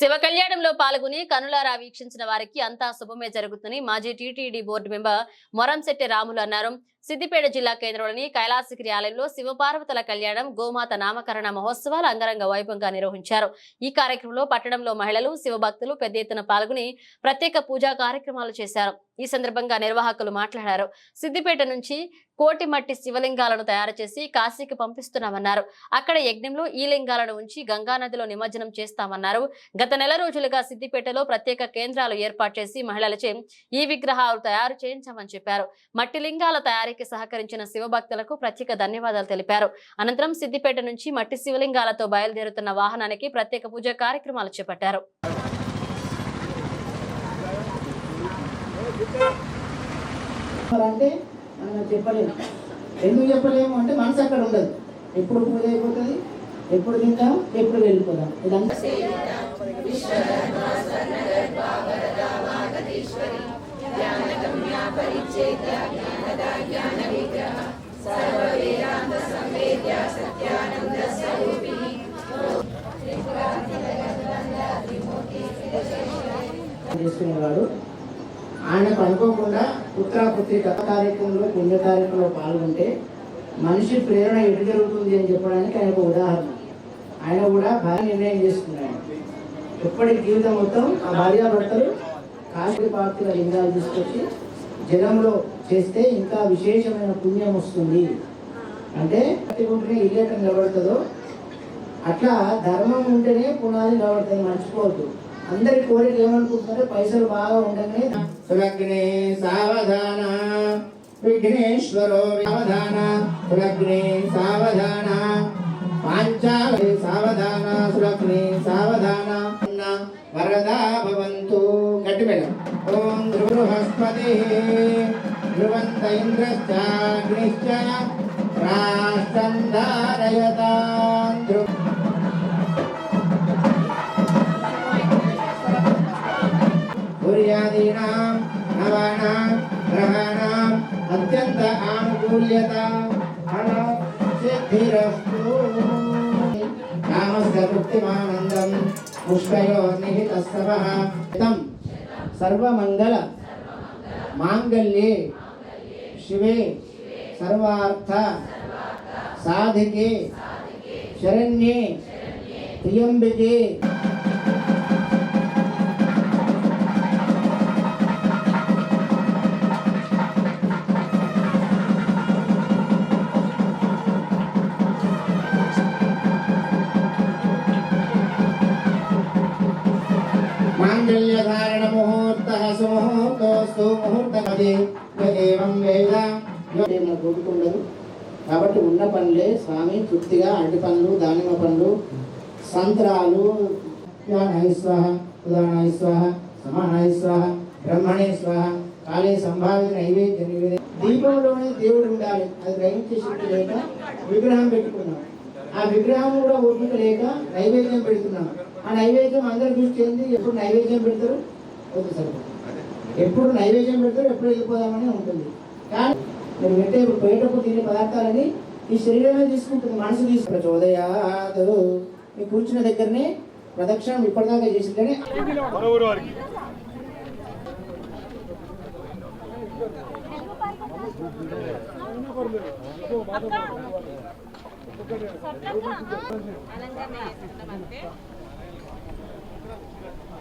శివ కళ్యాణంలో పాల్గొని కనులారా వీక్షించిన వారికి అంతా శుభమే జరుగుతుందని మాజీ TTD board member Moramshetti Ramulu అన్నారు. సిద్దిపేట జిల్లా కేంద్రంలోని కైలాసగిరి ఆలయంలో శివపార్వతుల కళ్యాణం గోమాత నామకరణ మహోత్సవాలు అంగరంగ వైభవంగా నిర్వహించారు. ఈ కార్యక్రమంలో పట్టణంలో మహిళలు శివభక్తులు పెద్ద ఎత్తున పాల్గొని ప్రత్యేక పూజా కార్యక్రమాలు చేశారు. ఈ సందర్భంగా నిర్వాహకులు మాట్లాడారు. సిద్దిపేట నుంచి కోటి మట్టి శివలింగాలను తయారు చేసి కాశీకి పంపిస్తున్నామన్నారు. అక్కడ యజ్ఞంలో ఈ లింగాలను ఉంచి గంగా నదిలో నిమజ్జనం చేస్తామన్నారు. గత నెల రోజులుగా సిద్దిపేటలో ప్రత్యేక కేంద్రాలు ఏర్పాటు చేసి మహిళలచే ఈ విగ్రహాలు తయారు చేయించామని చెప్పారు. మట్టి లింగాల తయారీకి సహకరించిన శివభక్తులకు ప్రత్యేక ధన్యవాదాలు తెలిపారు. అనంతరం సిద్దిపేట నుంచి మట్టి శివలింగాలతో బయలుదేరుతున్న వాహనానికి ప్రత్యేక పూజ కార్యక్రమాలు చేపట్టారు. చెప్పలేము ఎందుకు చెప్పలేము అంటే మనసు అక్కడ ఉండదు. ఎప్పుడు పూజ అయిపోతుంది ఎప్పుడు తింటాం ఎప్పుడు వెళ్ళిపోదాం. ఇదంతా. చేసుకునేవాడు ఆయనకు అనుకోకుండా పుత్రాపుత్రి కథ కార్యక్రమంలో పుణ్య కార్యక్రమంలో పాల్గొంటే మనిషి ప్రేరణ ఎటు జరుగుతుంది అని చెప్పడానికి ఆయన ఒక ఉదాహరణ. ఆయన కూడా భార్య నిర్ణయం చేసుకున్నాడు. ఎప్పటికి జీవితం మొత్తం ఆ భార్యాభర్తలు కాశీ పార్టీల లింగాలు తీసుకొచ్చి జలంలో చేస్తే ఇంకా విశేషమైన పుణ్యం వస్తుంది. అంటే ఉంటేనే ఇల్లేటం నిలబడుతుందో అట్లా ధర్మం ఉంటేనే పునాది నిలబడుతుంది మర్చిపోవద్దు. అందరి కోరిక ఏమనుకుంటున్నారో పైసలు బాగా ఉండగానే సులగ్నే సావధాన విఘ్నేశ్వరో సావధాన సులగ్నే సావధాన పాంచాలి సావధాన సులగ్నే సావధాన వరదా భవంతు గట్టి మేడం ఓం బృహస్పతి ధ్రువంత ఇంద్రశ్చాగ్నిశ్చ రాష్ట్రం ధారయతాం ధ్రువ సూర్యాదీనాం నవానాం గ్రహాణాం అత్యంత ఆనుకూల్యత ఫలం సిద్ధిరస్తు రామస్య తృప్తిమానందం పుష్పయో నిహితస్తవః తం సర్వమంగళ మాంగళ్యే శివే సర్వార్థ సాధికే శరణ్యే త్రియంబికే వేద. కాబట్టి ఉన్న పనులే స్వామి తృప్తిగా అరటి పండ్లు దానిమ్మ పండ్లు సంత్రాలు. స్వాహ ఉదాహరణాయ స్వాహ సమానాయ స్వాహ బ్రహ్మణే స్వాహ కాళే సంభావిత నైవేద్య నివేదన దీపంలోనే దేవుడు ఉండాలి. అది గ్రహించే శక్తి లేక విగ్రహం పెట్టుకున్నాం. ఆ విగ్రహం కూడా ఓపిక లేక నైవేద్యం పెడుతున్నాం. ఆ నైవేద్యం అందరి దృష్టి ఏంది? ఎప్పుడు నైవేద్యం పెడతారు? వద్దు సరిపోతుంది. ఎప్పుడు నైవేద్యం పెడతారు ఎప్పుడు వెళ్ళిపోదామని ఉంటుంది. కానీ మీరు పెట్టే పోయేటప్పుడు తినే పదార్థాలని ఈ శరీరమే తీసుకుంటుంది మనసు తీసుకుంటుంది. చోదయాదు మీ కూర్చున్న దగ్గరనే ప్రదక్షిణం ఇప్పటిదాకా చేసిందని అలంకరణ ఊరు వారికి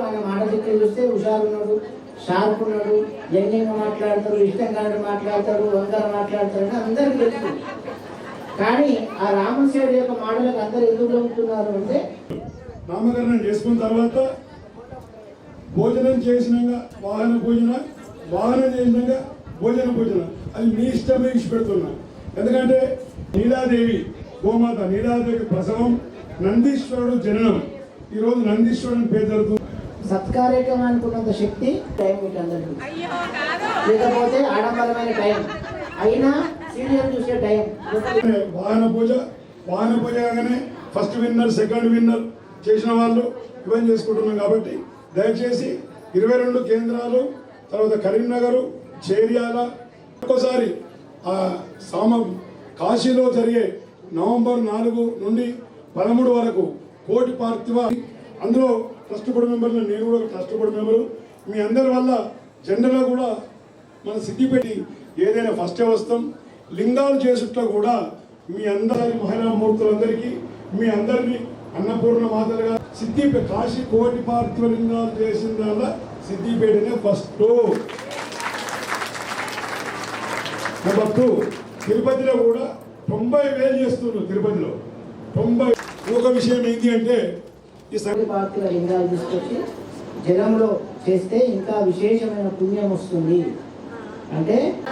ఆయన మాట చెప్పి చూస్తే షార్ప్ ఉన్నాడు ఎంగంగా మాట్లాడతారు ఇష్టం కాని మాట్లాడతారు వందరు మాట్లాడతారు అని అందరికి తెలుసు కానీ ఆ రామశేడు యొక్క మాటలకు అందరు ఎందుకు నమ్ముతున్నారు అంటే నామకరణం చేసుకున్న తర్వాత భోజనం చేసినాక వాహన భోజన వాహనం చేసినాక భోజన భోజనం అది మీ ఇష్టం ఇచ్చి పెడుతున్నా ఎందుకంటే నీలాదేవి గోమాత నీలాదేవి ప్రసవం నందీశ్వరుడు జననం. ఈరోజు నందీశ్వరుడు పేరు జరుగుతుంది. సత్కార్యక్రమానికి ఉన్నంత శక్తి టైం లేకపోతే ఆడంబరమైన టైం. అయినా సీరియల్ చూసే టైం. వాహన పూజ వాహన పూజ కాగానే ఫస్ట్ విన్నర్ సెకండ్ విన్నర్ చేసిన వాళ్ళు ఇవన్నీ చేసుకుంటున్నాం కాబట్టి దయచేసి ఇరవై రెండు కేంద్రాలు తర్వాత కరీంనగర్ చేర్యాల ఒక్కోసారి ఆ సామ కాశీలో జరిగే నవంబర్ నాలుగు నుండి పదమూడు వరకు కోటి పార్థివ. అందులో ట్రస్ట్ బోర్డు మెంబర్లు నేను కూడా ట్రస్ట్ బోర్డు మెంబరు. మీ అందరి వల్ల జెండాలో కూడా మన సిద్ధిపేటి ఏదైనా ఫస్టే వస్తాం. లింగాలు చేసుట్లో కూడా మీ అందరి మహిళా మూర్తులందరికీ మీ అందరినీ అన్నపూర్ణ మాతలుగా. సిద్ధిపేట కాశీ కోటి పార్థివ లింగాలు చేసిన దానిలో సిద్దిపేటనే ఫస్ట్. నెంబర్ టూ తిరుపతిలో కూడా తొంభై వేలు చేస్తున్నారు తిరుపతిలో. తొంభై ఒక విషయం ఏంటి అంటే ఈ సం- సరి పార్కుల లింగాలు తీసుకొచ్చి జలంలో చేస్తే ఇంకా విశేషమైన పుణ్యం వస్తుంది. అంటే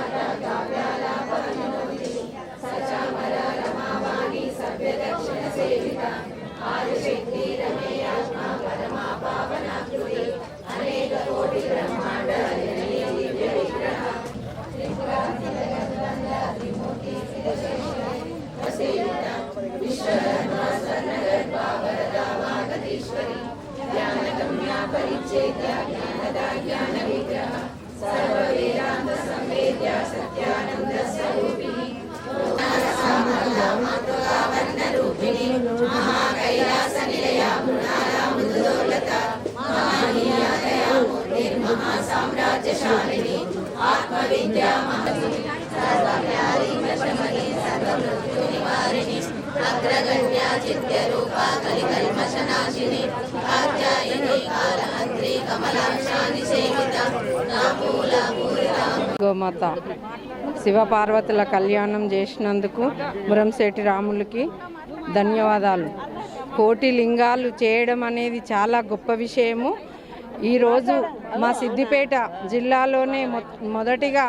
గోమాత శివపార్వతుల కళ్యాణం చేసినందుకు మురంశెట్టి రాములకి ధన్యవాదాలు. కోటి లింగాలు చేయడం అనేది చాలా గొప్ప విషయము. ఈరోజు మా సిద్దిపేట జిల్లాలోనే మొ మొదటిగా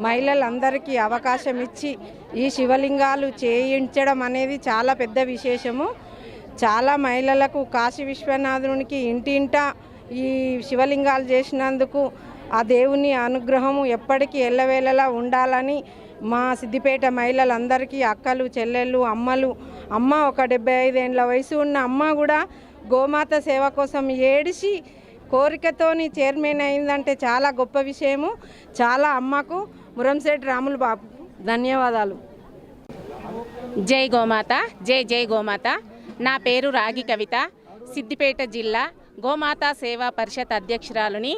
మహిళలందరికీ అవకాశం ఇచ్చి ఈ శివలింగాలు చేయించడం అనేది చాలా పెద్ద విశేషము. చాలా మహిళలకు కాశీ విశ్వనాథునికి ఇంటింట ఈ శివలింగాలు చేసినందుకు ఆ దేవుని అనుగ్రహము ఎప్పటికీ ఎల్లవేళలా ఉండాలని మా సిద్దిపేట మహిళలందరికీ అక్కలు చెల్లెళ్ళు అమ్మలు అమ్మ ఒక డెబ్బై ఐదేండ్ల వయసు ఉన్న అమ్మ కూడా గోమాత సేవ కోసం ఏడిసి కోరికతోని చైర్మన్ అయిందంటే చాలా గొప్ప విషయము. చాలా అమ్మకు మురంశెట్టి రాములు బాబు ధన్యవాదాలు. జై గోమాత జై జై గోమాత. నా పేరు రాగి కవిత. సిద్దిపేట జిల్లా గోమాతా సేవా పరిషత్ అధ్యక్షురాలుని.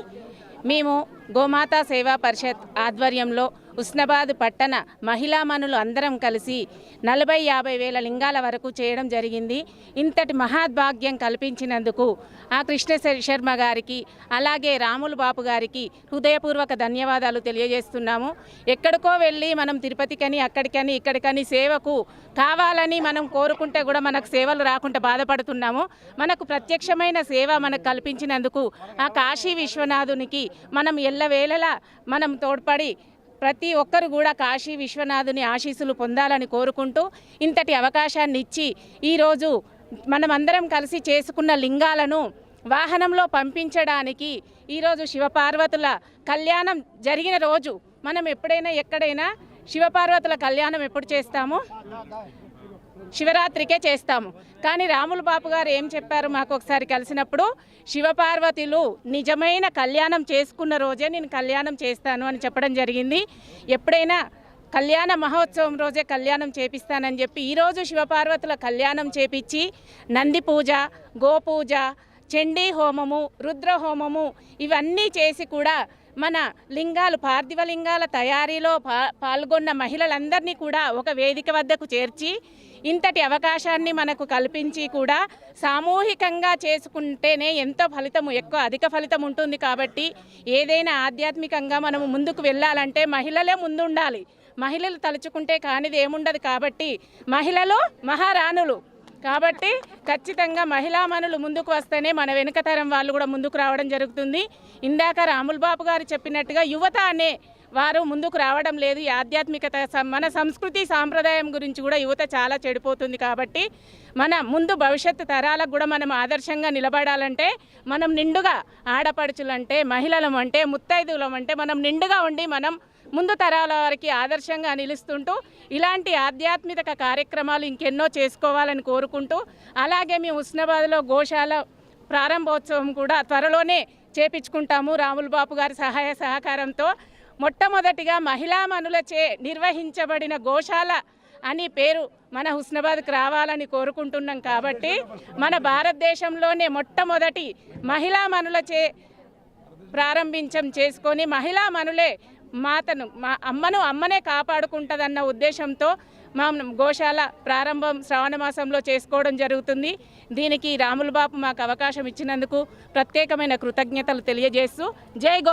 మేము గోమాత సేవా పరిషత్ ఆధ్వర్యంలో ఉస్నాబాద్ పట్టణ మహిళామణులు అందరం కలిసి నలభై యాభై వేల లింగాల వరకు చేయడం జరిగింది. ఇంతటి మహాద్భాగ్యం కల్పించినందుకు ఆ కృష్ణ శర్మ గారికి అలాగే రాములు బాపు గారికి హృదయపూర్వక ధన్యవాదాలు తెలియజేస్తున్నాము. ఎక్కడికో వెళ్ళి మనం తిరుపతికని అక్కడికని ఇక్కడికని సేవకు కావాలని మనం కోరుకుంటే కూడా మనకు సేవలు రాకుండా బాధపడుతున్నాము. మనకు ప్రత్యక్షమైన సేవ మనకు కల్పించినందుకు ఆ కాశీ విశ్వనాథునికి మనం ఎల్లవేళలా మనం తోడ్పడి ప్రతి ఒక్కరు కూడా కాశీ విశ్వనాథుని ఆశీస్సులు పొందాలని కోరుకుంటూ ఇంతటి అవకాశాన్ని ఇచ్చి ఈరోజు మనమందరం కలిసి చేసుకున్న లింగాలను వాహనంలో పంపించడానికి ఈరోజు శివపార్వతుల కళ్యాణం జరిగిన రోజు. మనం ఎప్పుడైనా ఎక్కడైనా శివపార్వతుల కళ్యాణం ఎప్పుడు చేస్తాము? శివరాత్రికే చేస్తాము. కానీ రాములు బాపు గారు ఏం చెప్పారు మాకు ఒకసారి కలిసినప్పుడు శివపార్వతులు నిజమైన కళ్యాణం చేసుకున్న రోజే నేను కళ్యాణం చేస్తాను అని చెప్పడం జరిగింది. ఎప్పుడైనా కళ్యాణ మహోత్సవం రోజే కళ్యాణం చేపిస్తానని చెప్పి ఈరోజు శివపార్వతుల కళ్యాణం చేపించి నంది పూజ గోపూజ చండీ హోమము రుద్ర హోమము ఇవన్నీ చేసి కూడా మన లింగాలు పార్థివ లింగాల తయారీలో పా పాల్గొన్న మహిళలందరినీ కూడా ఒక వేదిక వద్దకు చేర్చి ఇంతటి అవకాశాన్ని మనకు కల్పించి కూడా సామూహికంగా చేసుకుంటేనే ఎంతో ఫలితము ఎక్కువ అధిక ఫలితం ఉంటుంది కాబట్టి ఏదైనా ఆధ్యాత్మికంగా మనము ముందుకు వెళ్ళాలంటే మహిళలే ముందుండాలి. మహిళలు తలుచుకుంటే కానిది ఏముండదు కాబట్టి మహిళలు మహారాణులు కాబట్టి ఖచ్చితంగా మహిళామణులు ముందుకు వస్తేనే మన వెనుక తరం వాళ్ళు కూడా ముందుకు రావడం జరుగుతుంది. ఇందాక రాముల్ బాబు గారు చెప్పినట్టుగా యువత అనే వారు ముందుకు రావడం లేదు. ఈ ఆధ్యాత్మికత మన సంస్కృతి సాంప్రదాయం గురించి కూడా యువత చాలా చెడిపోతుంది కాబట్టి మన ముందు భవిష్యత్తు తరాలకు కూడా మనం ఆదర్శంగా నిలబడాలంటే మనం నిండుగా ఆడపడుచులంటే మహిళలం అంటే ముత్తైదువులం అంటే మనం నిండుగా ఉండి మనం ముందు తరాల వారికి ఆదర్శంగా నిలుస్తుంటూ ఇలాంటి ఆధ్యాత్మిక కార్యక్రమాలు ఇంకెన్నో చేసుకోవాలని కోరుకుంటూ అలాగే మేము ఉస్నాబాద్లో గోశాల ప్రారంభోత్సవం కూడా త్వరలోనే చేపించుకుంటాము. రాములు బాపు గారి సహాయ సహకారంతో మొట్టమొదటిగా మహిళా మనులచే నిర్వహించబడిన గోశాల అని పేరు మన హుస్నాబాద్కి రావాలని కోరుకుంటున్నాం కాబట్టి మన భారతదేశంలోనే మొట్టమొదటి మహిళా మనులచే ప్రారంభించం చేసుకొని మహిళా మనులే మాతను మా అమ్మను అమ్మనే కాపాడుకుంటుందన్న ఉద్దేశంతో మా గోశాల ప్రారంభం శ్రావణ మాసంలో చేసుకోవడం జరుగుతుంది. దీనికి రాములు బాపు మాకు అవకాశం ఇచ్చినందుకు ప్రత్యేకమైన కృతజ్ఞతలు తెలియజేస్తూ జై గో